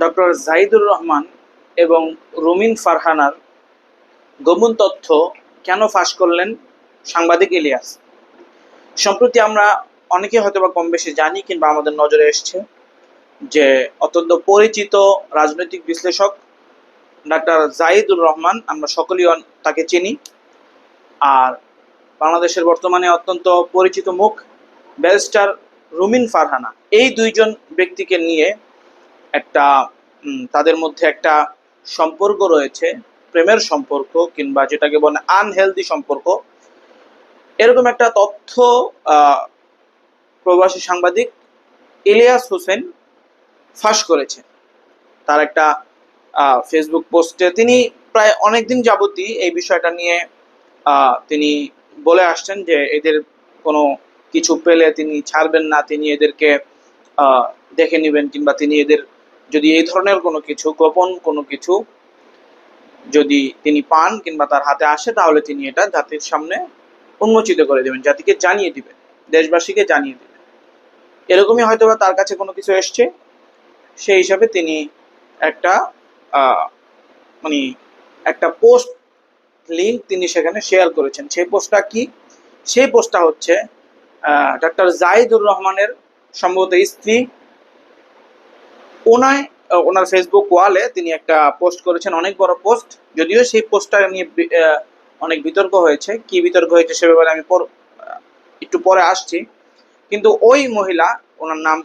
Doctor Zahidur Rahman এবং রুমিন ফারহানার গোপন তথ্য কেন ফাঁস করলেন সাংবাদিক ইলিয়াস? সম্প্রতি আমরা অনেকে হয়তো বা কম বেশি জানি কিংবা আমাদের নজরে এসছে যে অত্যন্ত পরিচিত রাজনৈতিক বিশ্লেষক ডাক্তার জাহিদুর রহমান, আমরা সকলেই তাকে চিনি। আর বাংলাদেশের বর্তমানে অত্যন্ত পরিচিত মুখ ব্যারিস্টার রুমিন ফারহানা। এই দুইজন ব্যক্তিকে নিয়ে একটা তাদের মধ্যে একটা সম্পর্ক রয়েছে, প্রেমের সম্পর্ক কিংবা যেটাকে বলে আনহেলদি সম্পর্ক। এরকম একটা তথ্য প্রবাসী সাংবাদিক ইলিয়াস হোসেন ফাঁস করেছে। তার একটা ফেসবুক পোস্টে তিনি প্রায় অনেকদিন যাবতই এই বিষয়টা নিয়ে তিনি বলে আসছেন যে এদের কোনো কিছু পেলে তিনি ছাড়বেন না, তিনি এদেরকে দেখে নেবেন কিংবা তিনি এদের যদি এই ধরনের কোনো কিছু, গোপন কোনো কিছু যদি তিনি পান কিংবা তার হাতে আসে, তাহলে তিনি এটা জাতির সামনে উন্মোচিত করে দেবেন, জাতিকে জানিয়ে দিবেন, দেশবাসীকে জানিয়ে দিবেন। এরকমই হয়তো বা তার কাছে কোনো কিছু এসছে, সেই হিসাবে তিনি একটা মানে একটা পোস্ট লিঙ্ক তিনি সেখানে শেয়ার করেছেন। সেই পোস্টটা কি? সেই পোস্টটা হচ্ছে ডাক্তার জাহিদুর রহমানের সম্ভবত স্ত্রী ওনায় ওনার ফেসবুক ওয়ালে তিনি একটা পোস্ট করেছেন, অনেক বড় পোস্ট যদিও সেই পোস্টটা নিয়ে অনেক বিতর্ক হয়েছে। কি বিতর্ক হয়েছে সে ব্যাপারে আমি একটু পরে আসছি। কিন্তু ওই মহিলা, ওনার নাম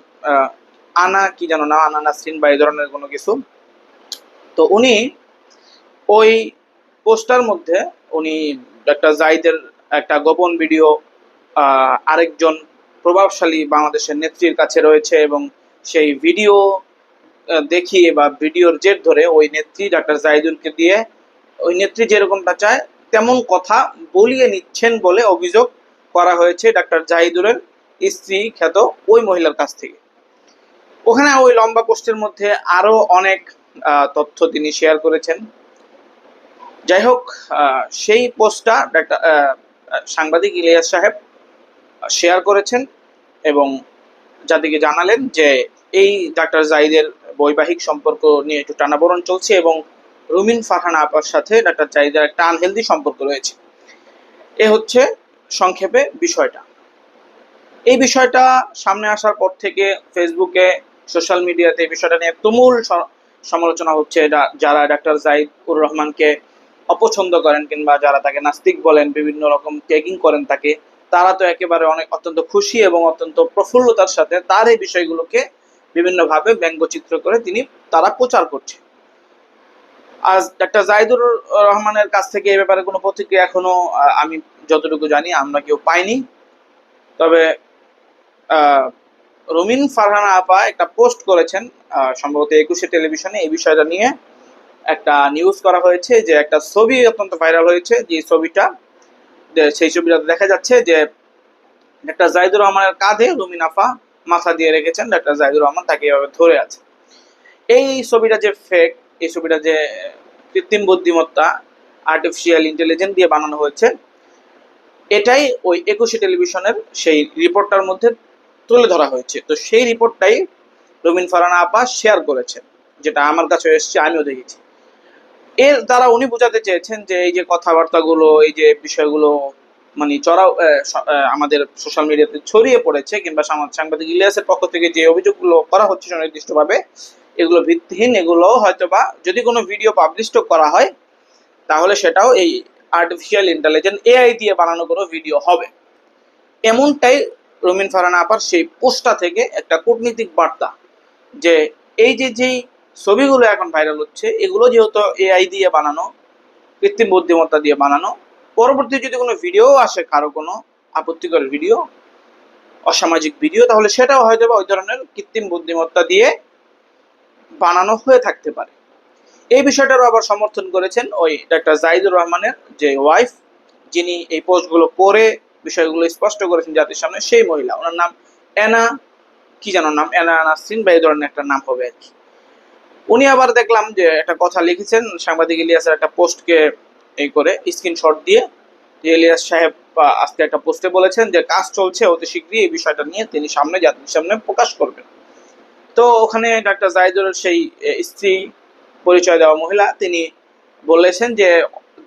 আনা, কি জানো না, আনা নাসরিন বা এই ধরনের কোনো কিছু। তো উনি ওই পোস্টার মধ্যে উনি একটা জাইদের একটা গোপন ভিডিও আরেকজন প্রভাবশালী বাংলাদেশের নেত্রীর কাছে রয়েছে এবং সেই ভিডিও দেখিয়ে বা ভিডিওর জের ধরে ওই নেত্রী ডাক্তার জাহিদুলকে দিয়ে ওই নেত্রী যেরকমটা চায় তেমন কথা বলিয়ে নিচ্ছেন বলে অভিযোগ করা হয়েছে ডাক্তার জাহিদুলের স্ত্রী খ্যাত ওই মহিলার কাছ থেকে। ওখানে ওই লম্বা পোস্টের মধ্যে আরও অনেক তথ্য তিনি শেয়ার করেছেন। যাই হোক সেই পোস্টটা ডাক্তার সাংবাদিক ইলিয়াস সাহেব শেয়ার করেছেন এবং জাতিকে জানালেন যে এই ডাক্তার জাহিদের বৈবাহিক সম্পর্ক নিয়ে একটু টানাপোড়ন চলছে এবং রুমিন ফারহানা আপার সাথে ডাক্তার জাহিদের একটা আনহেলদি সম্পর্ক রয়েছে। এ হচ্ছে সংক্ষেপে বিষয়টা। এই বিষয়টা সামনে আসার পর থেকে ফেসবুকে, সোশ্যাল মিডিয়াতে এই বিষয়টা নিয়ে তুমুল সমালোচনা হচ্ছে। যারা ডাক্তার জাহিদ উর রহমানকে অপছন্দ করেন কিংবা যারা তাকে নাস্তিক বলেন, বিভিন্ন রকম ট্যাগিং করেন তাকে, তারা তো একেবারে অনেক অত্যন্ত খুশি এবং অত্যন্ত প্রফুল্লতার সাথে তার এই বিষয়গুলোকে বিভিন্নভাবে ব্যঙ্গচিত্র করে তিনি, তারা প্রচার করছে। আজ ডাক্তার জাহিদুর রহমানের কাছ থেকে এ ব্যাপারে কোনো প্রতিক্রিয়া এখনও আমি যতটুকু জানি আমরা কেউ পাইনি। তবে রুমিন ফারহানা আপা একটা পোস্ট করেছেন সম্ভবত একুশে টেলিভিশনে এই বিষয়টা নিয়ে। একটা নিউজ করা হয়েছে যে একটা ছবি অত্যন্ত ভাইরাল হয়েছে, যে ছবিটা সেই ছবিটাতে দেখা যাচ্ছে যে ডাক্তার জাহিদুর রহমানের কাঁধে রুমিন আফা মাথা দিয়ে রেখেছেন, ডাক্তার জাহিদুর রহমান তাকে এভাবে ধরে আছে। এই ছবিটা যে ফেক এই ছবিটা যে কৃত্রিম বুদ্ধিমত্তা আর্টিফিশিয়াল ইন্টেলিজেন্স দিয়ে বানানো হয়েছে, এটাই ওই একুশে টেলিভিশনের সেই রিপোর্টটার মধ্যে তুলে ধরা হয়েছে। তো সেই রিপোর্টটাই রবিন ফারানা আপা শেয়ার করেছেন, যেটা আমার কাছে এসছে, আমিও দেখেছি। এর দ্বারা উনি বোঝাতে চেয়েছেন যে এই যে কথাবার্তাগুলো, এই যে বিষয়গুলো মানে চড়াও আমাদের সোশ্যাল মিডিয়াতে ছড়িয়ে পড়েছে কিংবা সাংবাদিক ইলিয়াসের পক্ষ থেকে যে অভিযোগগুলো করা হচ্ছে সুনির্দিষ্টভাবে, এগুলো ভিত্তিহীন এগুলো হয়তো বা যদি কোনো ভিডিও পাবলিশ করা হয়, তাহলে সেটাও এই আর্টিফিশিয়াল ইন্টেলিজেন্স এআই দিয়ে বানানো কোনো ভিডিও হবে। এমনটাই রমিন ফারানা আপার সেই পোস্টটা থেকে একটা কূটনীতিক বার্তা যে এই যে যেই ছবিগুলো এখন ভাইরাল হচ্ছে, এগুলো যেহেতু এআই দিয়ে বানানো, কৃত্রিম বুদ্ধিমত্তা দিয়ে বানানো পরবর্তী যদি কোনো ভিডিও আসে, কারও কোনো আপত্তিকর ভিডিও অসামাজিক ভিডিও তাহলে সেটাও হয়তো বা ওই ধরনের কৃত্রিম বুদ্ধিমত্তা দিয়ে বানানো হয়ে থাকতে পারে। এই বিষয়টারও আবার সমর্থন করেছেন ওই ডাক্তার জাহিদুর রহমানের যে ওয়াইফ যিনি এই পোস্টগুলো করে বিষয়গুলো স্পষ্ট করেছেন জাতির সামনে, সেই মহিলা। ওনার নাম এনা কি যেন নাম এনা নাসরিন বা এই ধরনের একটা নাম হবে আর কি। উনি আবার দেখলাম যে একটা কথা লিখেছেন, সাংবাদিক ইলিয়াসের একটা পোস্টকে এই করে স্ক্রিনশট দিয়ে ইলিয়াস সাহেব আজকে একটা পোস্টে বলেছেন যে কাজ চলছে, অতি শীঘ্রই এই বিষয়টা নিয়ে তিনি সামনে জাতির সামনে প্রকাশ করবেন। তো ওখানে ডাক্তার জাহিদুরের সেই স্ত্রী পরিচয় দেওয়া মহিলা, তিনি বলেছেন যে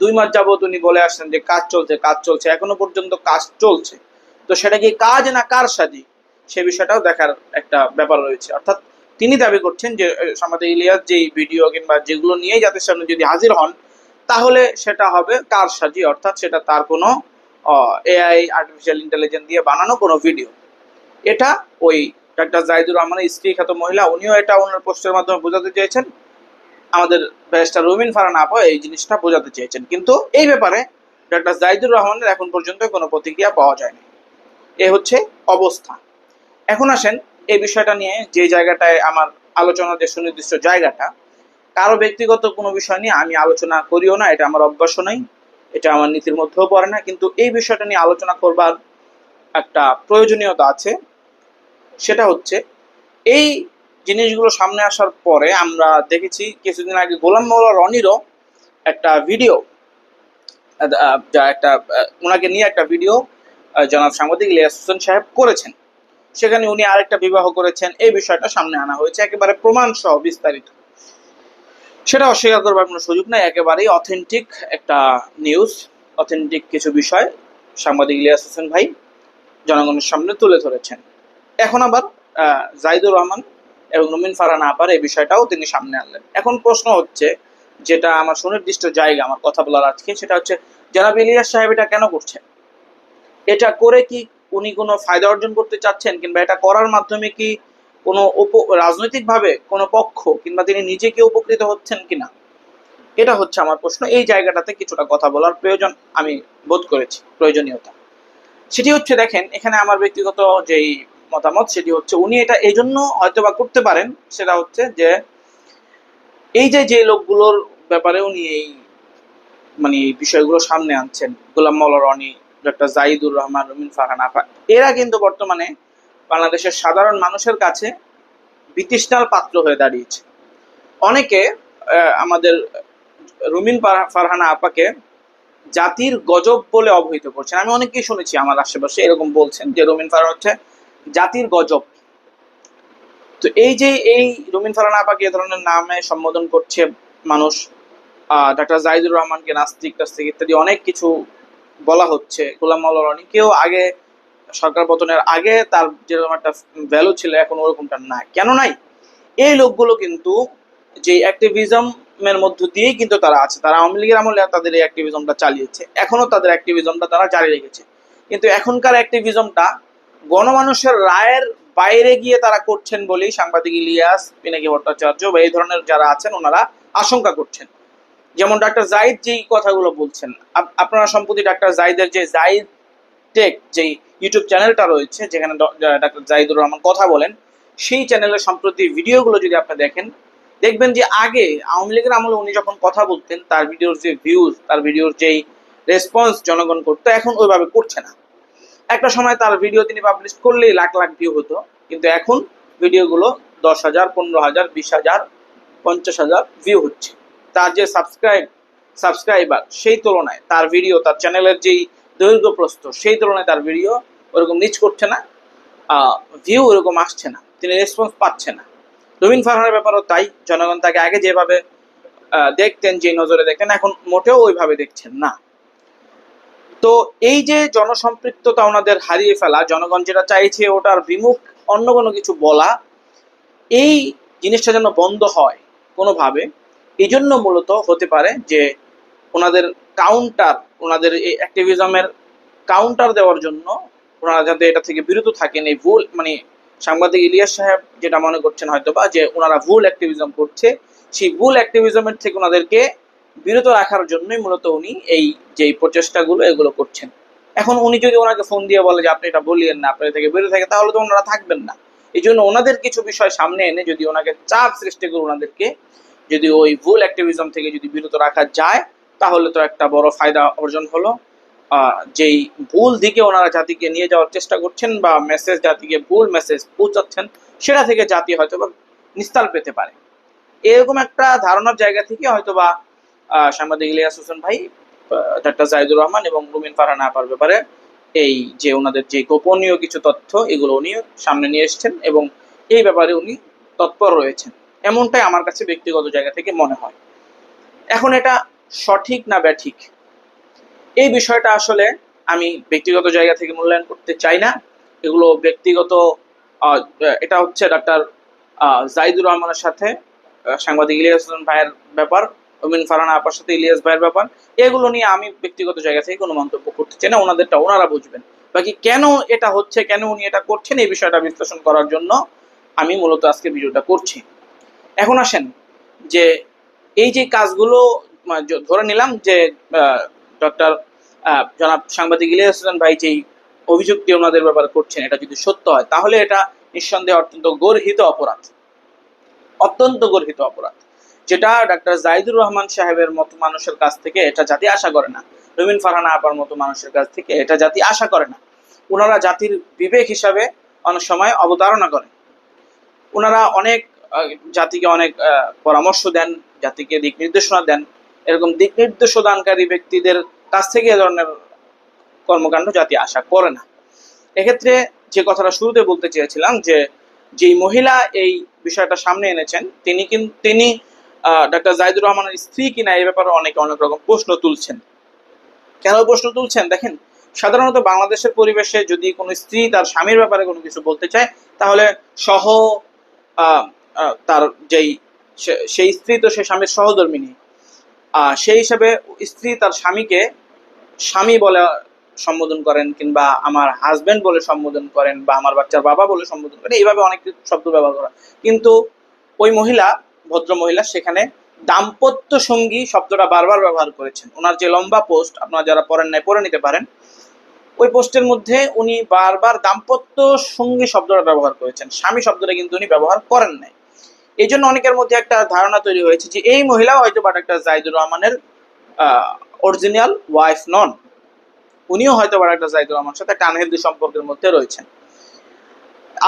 দুই মাস যাবত উনি বলে আসছেন যে কাজ চলছে কাজ চলছে, এখনও পর্যন্ত কাজ চলছে। তো সেটা কি কাজ না কার সাজি? সে বিষয়টাও দেখার একটা ব্যাপার রয়েছে। অর্থাৎ তিনি দাবি করছেন যে আমাদের ইলিয়াস যে ভিডিও কিংবা যেগুলো নিয়ে জাতির সামনে যদি হাজির হন তাহলে সেটা হবে কার সাজি? অর্থাৎ সেটা তার কোনো এআই আর্টিফিশিয়াল ইন্টেলিজেন্স দিয়ে বানানো কোনো ভিডিও এটা ওই ডাক্তার জাহিদুর রহমানের স্ত্রী খ্যাত মহিলা, উনিও এটা ওনার পোস্টের মাধ্যমে বোঝাতে চেয়েছেন। আমাদের ব্যারিস্টার রুমিন ফারান আপা এই জিনিসটা বোঝাতে চেয়েছেন। কিন্তু এই ব্যাপারে ডাক্তার জাহিদুর রহমানের এখন পর্যন্ত কোনো প্রতিক্রিয়া পাওয়া যায়নি। এ হচ্ছে অবস্থা। এখন আসেন এই বিষয়টা নিয়ে যে জায়গাটায় আমার আলোচনার যে সুনির্দিষ্ট জায়গাটা কারও ব্যক্তিগত কোনো বিষয় নিয়ে আমি আলোচনা করিও না, এটা আমার অভ্যাসও নাই এটা আমার নীতির মধ্যেও পড়ে না, কিন্তু এই বিষয়টা নিয়ে আলোচনা করবার একটা প্রয়োজনীয়তা আছে, সেটা হচ্ছে এই জিনিসগুলো সামনে আসার পরে আমরা দেখেছি কিছুদিন আগে গোলাম মাওলা রনিরও একটা ভিডিও, যা একটা ওনাকে নিয়ে একটা ভিডিও, জনাব সাংবাদিক ইলিয়াস হোসেন সাহেব করেছেন, সেখানে উনি আরেকটা বিবাহ করেছেন, এই বিষয়টা সামনে আনা হয়েছে, একেবারে প্রমাণ সহ বিস্তারিত। সেটা অস্বীকার করবার কোনো সুযোগ নাই। একেবারেই অথেন্টিক একটা নিউজ অথেন্টিক কিছু বিষয় সাংবাদিক ইলিয়াস হোসেন ভাই জনগণের সামনে তুলে ধরেছেন। এখন আবার জাইদুর রহমান এবং নমিন ফারহান আপার এই বিষয়টাও তিনি সামনে আনলেন। এখন প্রশ্ন হচ্ছে, যেটা আমার সুনির্দিষ্ট জায়গা, আমার কথা বলার আজকে, সেটা হচ্ছে, জনাব ইলিয়াস সাহেব এটা কেন করছেন? এটা করে কি উনি কোনো ফায়দা অর্জন করতে চাচ্ছেন কিংবা এটা করার মাধ্যমে কি কোনো উপ, রাজনৈতিকভাবে কোনো পক্ষ কিংবা তিনি নিজে কি উপকৃত হচ্ছেন কিনা? এটা হচ্ছে আমার প্রশ্ন। এই জায়গাটাতে কিছুটা কথা বলার প্রয়োজন আমি বোধ করেছি, প্রয়োজনীয়তা। সেটি হচ্ছে, দেখেন, এখানে আমার ব্যক্তিগত যেই মতামত, সেটি হচ্ছে উনি এটা এই জন্য হয়তো বা করতে পারেন, সেটা হচ্ছে যে এই যে যে লোকগুলোর ব্যাপারে উনি এই মানে এই বিষয়গুলো সামনে আনছেন, গোলাম মাওলা রনি ডক্টর জাহিদুর রহমান, রমিন ফারহান আফা, এরা কিন্তু বর্তমানে বাংলাদেশের সাধারণ মানুষের কাছে বিতৃষ্ণার পাত্র হয়ে দাঁড়িয়েছে। অনেকে আমাদের রুমিন ফারহানা আপাকে জাতির গজব বলে অবহিত করছেন। আমি অনেকেই শুনেছি আমার আশেপাশে এরকম বলছেন যে রুমিন ফারহান হচ্ছে জাতির গজব। তো এই যে এই রুমিন ফারহানা আপাকে এ ধরনের নামে সম্বোধন করছে মানুষ ডাক্তার জাহিদুর রহমানকে, নাস্তিক, টাস্তিক ইত্যাদি অনেক কিছু বলা হচ্ছে। গোলাম রনি কেউ আগে সরকার পতনের আগে তার যেরকম একটা ভ্যালু ছিল, এখন ওরকমটা নাই। কেন নাই? এই লোকগুলো কিন্তু যে অ্যাক্টিভিজমের মধ্য দিয়েই কিন্তু তারা আছে। তারা আওয়ামী লীগের আমলে তাদের এই অ্যাক্টিভিজমটা চালিয়েছে। এখনও তাদের অ্যাক্টিভিজমটা তারা জারি রেখেছে। কিন্তু এখনকার অ্যাক্টিভিজমটা গণমানুষের রায়ের বাইরে গিয়ে তারা করছেন বলেই সাংবাদিক ইলিয়াস, পিনাকি ভট্টাচার্য বা এই ধরনের যারা আছেন, ওনারা আশঙ্কা করছেন। যেমন ডাক্তার জাইদ যেই কথাগুলো বলছেন আপনারা সম্প্রতি ডাক্তার জাইদের যে জাহিদ টেক যেই ইউটিউব চ্যানেলটা রয়েছে, যেখানে ডাক্তার জাহিদুর রহমান কথা বলেন, সেই চ্যানেলের সম্প্রতি ভিডিওগুলো যদি আপনি দেখেন, দেখবেন যে আগে আওয়ামী লীগের আমলে উনি যখন কথা বলতেন, তার ভিডিওর যে ভিউজ তার ভিডিওর যেই রেসপন্স জনগণ করতো, এখন ওইভাবে করছে না। একটা সময় তার ভিডিও তিনি পাবলিশ করলেই লাখ লাখ ভিউ হতো, কিন্তু এখন ভিডিওগুলো দশ হাজার, পনেরো হাজার, বিশ হাজার, পঞ্চাশ হাজার ভিউ হচ্ছে। তার যে সাবস্ক্রাইব সাবস্ক্রাইবার সেই তুলনায় তার ভিডিও তার চ্যানেলের যেই দৈর্ঘ্য প্রস্থ সেই তুলনায় তার ভিডিও ওরকম নিচ করছে না ভিউ ওরকম আসছে না, তিনি রেসপন্স পাচ্ছে না। রবিন ফারহানের ব্যাপারও তাই, জনগণ তাকে আগে যেভাবে দেখতেন যে নজরে দেখতেন, এখন মোটেও ওইভাবে দেখছেন না। তো এই যে জনসম্পৃক্ততা ওনাদের হারিয়ে ফেলা, জনগণ যেটা চাইছে ওটার বিমুখ অন্য কোনো কিছু বলা, এই জিনিসটা যেন বন্ধ হয় কোনোভাবে এই জন্য মূলত হতে পারে যে ওনাদের কাউন্টার ওনাদের এই অ্যাক্টিভিজমের কাউন্টার দেওয়ার জন্য ওনারা যাতে এটা থেকে বিরত থাকেন, এই ভুল মানে সাংবাদিক ইলিয়াস সাহেব যেটা মনে করছেন হয়তো বা যে ওনারা ভুল অ্যাক্টিভিজম করছে, সেই ভুল অ্যাক্টিভিজমের থেকে ওনাদেরকে বিরত রাখার জন্যই মূলত উনি এই যে প্রচেষ্টাগুলো, এগুলো করছেন। এখন উনি যদি ওনাকে ফোন দিয়ে বলে যে আপনি এটা বলিয়েন না, আপনি থেকে বিরত থাকে তাহলে তো ওনারা থাকবেন না। এই জন্য ওনাদের কিছু বিষয় সামনে এনে যদি ওনাকে চাপ সৃষ্টি করে ওনাদেরকে যদি ওই ভুল অ্যাক্টিভিজম থেকে যদি বিরত রাখা যায় তাহলে তো একটা বড় ফায়দা অর্জন হলো। যেই ভুল দিকে ওনারা জাতিকে নিয়ে যাওয়ার চেষ্টা করছেন বা মেসেজ জাতিকে ভুল মেসেজ পৌঁছাচ্ছেন, সেটা থেকে জাতি হয়তো বা নিস্তার পেতে পারে। এরকম একটা ধারণার জায়গা থেকে হয়তো বা সাংবাদিক ইলিয়াস হোসেন ভাই ডাক্তার জাহিদুর রহমান এবং রুমিন ফারহান আপার ব্যাপারে এই যে ওনাদের যে গোপনীয় কিছু তথ্য, এগুলো উনি সামনে নিয়ে এসেছেন এবং এই ব্যাপারে উনি তৎপর রয়েছেন। এমনটাই আমার কাছে ব্যক্তিগত জায়গা থেকে মনে হয়। এখন এটা সঠিক না ব্যাঠিক? এই বিষয়টা আসলে আমি ব্যক্তিগত জায়গা থেকে মূল্যায়ন করতে চাই না। এগুলো ব্যক্তিগত এটা হচ্ছে ডাক্তার জাইদুর রহমানের সাথে সাংবাদিক ইলিয়াস ভাইয়ের ব্যাপার অমিন ফারানা আপার সাথে ইলিয়াস ভাইয়ের ব্যাপার। এগুলো নিয়ে আমি ব্যক্তিগত জায়গা থেকে কোনো মন্তব্য করতে চাই না, ওনাদেরটা ওনারা বুঝবেন। বাকি কেন এটা হচ্ছে, কেন উনি এটা করছেন, এই বিষয়টা বিশ্লেষণ করার জন্য আমি মূলত আজকে ভিডিওটা করছি। এখন আসেন যে এই যে কাজগুলো ধরে নিলাম যে ডক্টর জনাব সাংবাদিক ইলিয়াস হোসেন ভাই যেই অভিযুক্তি ওনাদের ব্যাপারে করছেন, এটা যদি সত্য হয়, তাহলে এটা নিঃসন্দেহে অত্যন্ত গর্হিত অপরাধ। অত্যন্ত গর্হিত অপরাধ। যেটা ডাক্তার জাহিদুর রহমান সাহেবের মতো মানুষের কাছ থেকে এটা জাতি আশা করে না। রবিন ফারহানা আপার মতো মানুষের কাছ থেকে এটা জাতি আশা করে না। ওনারা জাতির বিবেক হিসাবে অনেক সময় অবতারণা করেন ওনারা অনেক জাতিকে অনেক পরামর্শ দেন, জাতিকে দিক নির্দেশনা দেন। এরকম দিক নির্দেশদানকারী ব্যক্তিদের কাছ থেকে এ ধরনের কর্মকাণ্ড জাতি আশা করে না। এক্ষেত্রে যে কথাটা শুরুতে বলতে চেয়েছিলাম যে, যেই মহিলা এই বিষয়টা সামনে এনেছেন, তিনি কিন্তু তিনি ডাক্তার জাহিদুর রহমানের স্ত্রী কিনা এই ব্যাপারে অনেকে অনেক রকম প্রশ্ন তুলছেন। কেন প্রশ্ন তুলছেন? দেখেন, সাধারণত বাংলাদেশের পরিবেশে যদি কোনো স্ত্রী তার স্বামীর ব্যাপারে কোনো কিছু বলতে চায়, তাহলে সহ তার যেই সেই স্ত্রী তো সে স্বামীর সহধর্মিনী। সেই হিসাবে স্ত্রী তার স্বামীকে স্বামী বলে সম্বোধন করেন কিংবা আমার হাজবেন্ড বলে সম্বোধন করেন বা আমার বাচ্চার বাবা বলে সম্বোধন করেন, এইভাবে অনেক শব্দ ব্যবহার করা কিন্তু ওই মহিলা, ভদ্র মহিলা সেখানে দাম্পত্য সঙ্গী শব্দটা বারবার ব্যবহার করেছেন। ওনার যে লম্বা পোস্ট, আপনারা যারা পড়েন নাই, পড়ে নিতে পারেন। ওই পোস্টের মধ্যে উনি বারবার দাম্পত্য সঙ্গী শব্দটা ব্যবহার করেছেন। স্বামী শব্দটা কিন্তু উনি ব্যবহার করেন নাই। এই জন্য অনেকের মধ্যে একটা ধারণা তৈরি হয়েছে যে এই মহিলা হয়তো বা ডাক্তার জাহিদুর রহমানের অরিজিনাল ওয়াইফ নন। উনিও হয়তো বা ডাক্তার জাহিদুর রহমানের সাথে একটা আনহেলদি সম্পর্কের মধ্যে রয়েছেন।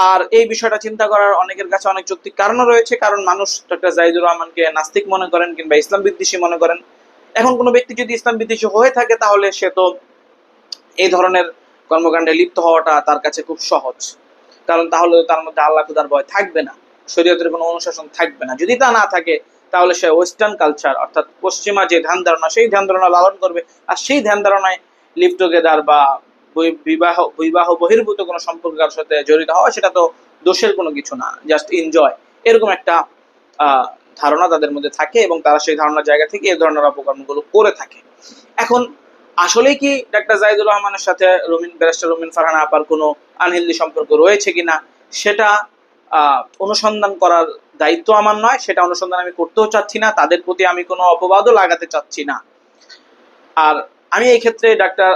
আর এই বিষয়টা চিন্তা করার অনেকের কাছে অনেক যৌক্তিক কারণও রয়েছে, কারণ মানুষ ডক্টর জাহিদুর রহমানকে নাস্তিক মনে করেন কিংবা ইসলাম বিদ্বেষী মনে করেন। এখন কোনো ব্যক্তি যদি ইসলাম বিদ্বেষী হয়ে থাকে, তাহলে সে তো এই ধরনের কর্মকাণ্ডে লিপ্ত হওয়াটা তার কাছে খুব সহজ। কারণ তাহলে তার মধ্যে আল্লাহ খুদার ভয় থাকবে না। শরীয়তের কোনো অনুশাসন থাকবে না। যদি তা না থাকে, তাহলে সে ওয়েস্টার্ন কালচার অর্থাৎ পশ্চিমা যে ধ্যান ধারণা, সেই ধ্যান ধারণা লালন করবে। আর সেই ধ্যান ধারণায় লিভ টুগেদার বা বিবাহ বিবাহ বহির্ভূত কোনো সম্পর্কের সাথে জড়িত হওয়া, সেটা তো দোষের কোনো কিছু না। জাস্ট এনজয় এরকম একটা ধারণা তাদের মধ্যে থাকে এবং তারা সেই ধারণার জায়গা থেকে এই ধরনের অপকর্মগুলো করে থাকে। এখন আসলে কি ডাক্তার জাহিদুর রহমানের সাথে রমিন, ব্যারিস্টার রমিন ফারহানা আপার কোনো আনহেলদি সম্পর্ক রয়েছে কিনা, সেটা অনুসন্ধান করার দায়িত্ব আমার নয়, সেটা অনুসন্ধান আমি করতেও চাচ্ছি না, তাদের প্রতি আমি কোনো অপবাদও লাগাতে চাচ্ছি না। আর আমি এই ক্ষেত্রে ডাক্তার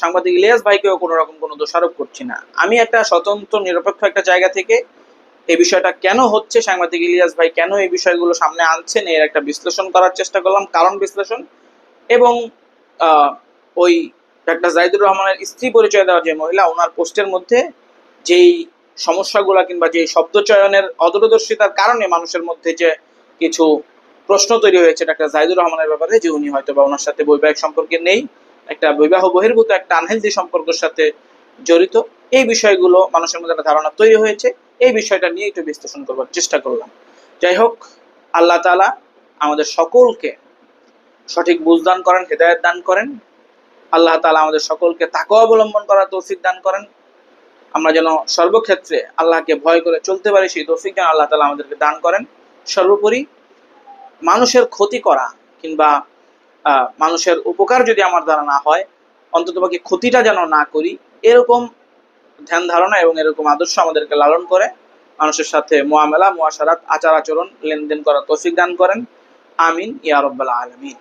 সাংবাদিক ইলিয়াস ভাইকেও কোনো রকম কোনো দোষারোপ করছি না। আমি একটা স্বতন্ত্র, নিরপেক্ষ একটা জায়গা থেকে এই বিষয়টা কেন হচ্ছে, সাংবাদিক ইলিয়াস ভাই কেন এই বিষয়গুলো সামনে আনছেন, এর একটা বিশ্লেষণ করার চেষ্টা করলাম, কারণ বিশ্লেষণ। এবং ওই ডাক্তার জাহিদুর রহমানের স্ত্রী পরিচয় দেওয়া যে মহিলা, ওনার পোস্টের মধ্যে যেই সমস্যাগুলো কিংবা যে শব্দ চয়নের অদূরদর্শিতার কারণে মানুষের মধ্যে যে কিছু প্রশ্ন তৈরি হয়েছে ডাক্তার জাহিদুর রহমানের ব্যাপারে, যে উনি হয়তো বা ওনার সাথে বৈবাহিক সম্পর্কে নেই, একটা বিবাহ বহির্ভূত, একটা আনহেলদি সম্পর্কের সাথে জড়িত, এই বিষয়গুলো মানুষের মধ্যে একটা ধারণা তৈরি হয়েছে। এই বিষয়টা নিয়ে একটু বিশ্লেষণ করবার চেষ্টা করলাম। যাই হোক, আল্লাহ তালা আমাদের সকলকে সঠিক বুঝদান করেন, হেদায়েত দান করেন। আল্লাহ তালা আমাদের সকলকে তাকে অবলম্বন করার তৌফিক দান করেন। আমরা যেন সর্বক্ষেত্রে আল্লাহকে ভয় করে চলতে পারি, সেই তৌফিক যেন আল্লাহ তালা আমাদেরকে দান করেন। সর্বোপরি মানুষের ক্ষতি করা কিংবা মানুষের উপকার যদি আমার দ্বারা না হয়, অন্ততপক্ষে ক্ষতিটা যেন না করি, এরকম ধ্যান ধারণা এবং এরকম আদর্শ আমাদেরকে লালন করে মানুষের সাথে মোয়ামেলা, মোয়াশারাত, আচার আচরণ, লেনদেন করার তৌফিক দান করেন। আমিন, ইয়া রব্বাল আলমিন।